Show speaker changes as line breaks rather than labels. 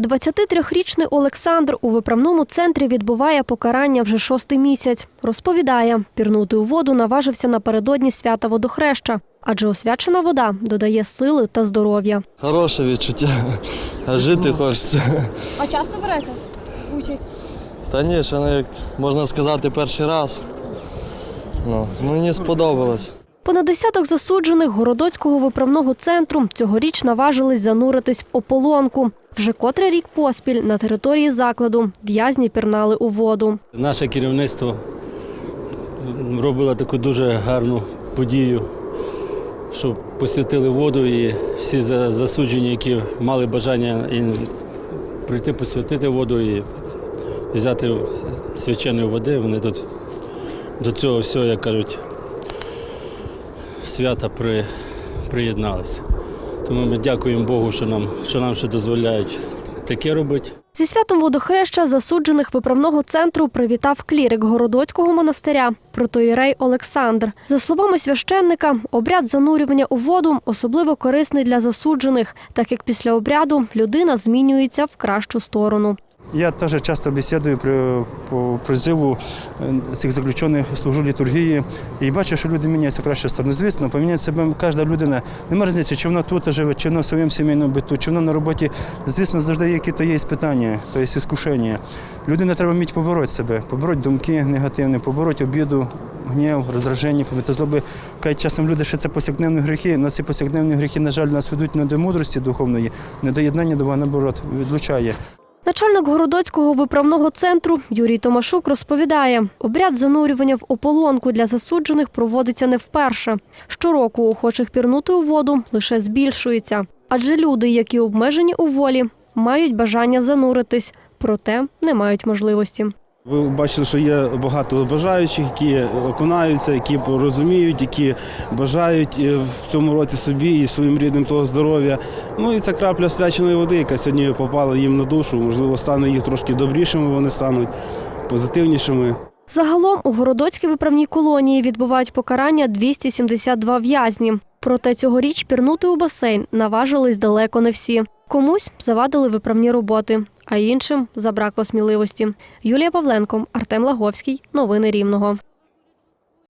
23-річний Олександр у виправному центрі відбуває покарання вже шостий місяць. Розповідає, пірнути у воду наважився напередодні свята водохреща, адже освячена вода додає сили та здоров'я.
Хороше відчуття, а жити хочеться.
А часто берете участь?
Та ні, ще не, як можна сказати, перший раз. Ну, мені сподобалось.
Понад десяток засуджених городоцького виправного центру цьогоріч наважились зануритись в ополонку. Вже котрий рік поспіль на території закладу в'язні пірнали у воду.
Наше керівництво робило таку дуже гарну подію, що посвятили воду і всі засуджені, які мали бажання прийти посвятити воду і взяти свяченої води, вони тут до цього всього, як кажуть, свята при, приєдналися. Тому ми дякуємо Богу, що нам, що нам ще дозволяють таке робити.
Зі святом водохреща засуджених виправного центру привітав клірик Городоцького монастиря протоїрей Олександр. За словами священника, обряд занурювання у воду особливо корисний для засуджених, так як після обряду людина змінюється в кращу сторону.
Я теж часто бесідую при по призиву е, цих заключених служу літургії і бачу, що люди міняються в кращу сторону. Звісно, поміняє себе кожна людина. Нема різниці, чи вона тут живе, чи вона в своєму сімейному биту, чи вона на роботі. Звісно, завжди є якісь є іспитання, то є іскушення. Людина треба вміти побороти себе, побороти думки негативні, побороти обіду, гнів, роздраження, помити злоби. Кажуть, часом люди, що це повсякденні гріхи, але ці повсякденні гріхи, на жаль, нас ведуть не до мудрості духовної, не до єднання, до наоборот, відлучає.
Начальник Городоцького виправного центру Юрій Томашук розповідає, обряд занурювання в ополонку для засуджених проводиться не вперше. Щороку охочих пірнути у воду лише збільшується. Адже люди, які обмежені у волі, мають бажання зануритись, проте не мають можливості.
Ви бачили, що є багато бажаючих, які окунаються, які розуміють, які бажають е, в цьому році собі і своїм рідним того здоров'я. Ну і ця крапля свяченої води, яка сьогодні попала їм на душу, можливо, стане їх трошки добрішими, вони стануть позитивнішими.
Загалом у Городоцькій виправній колонії відбувають покарання 272 в'язні. Проте цьогоріч пірнути у басейн наважились далеко не всі. Комусь завадили виправні роботи, а іншим забракло сміливості. Юлія Павленко, Артем Лаговський. Новини Рівного.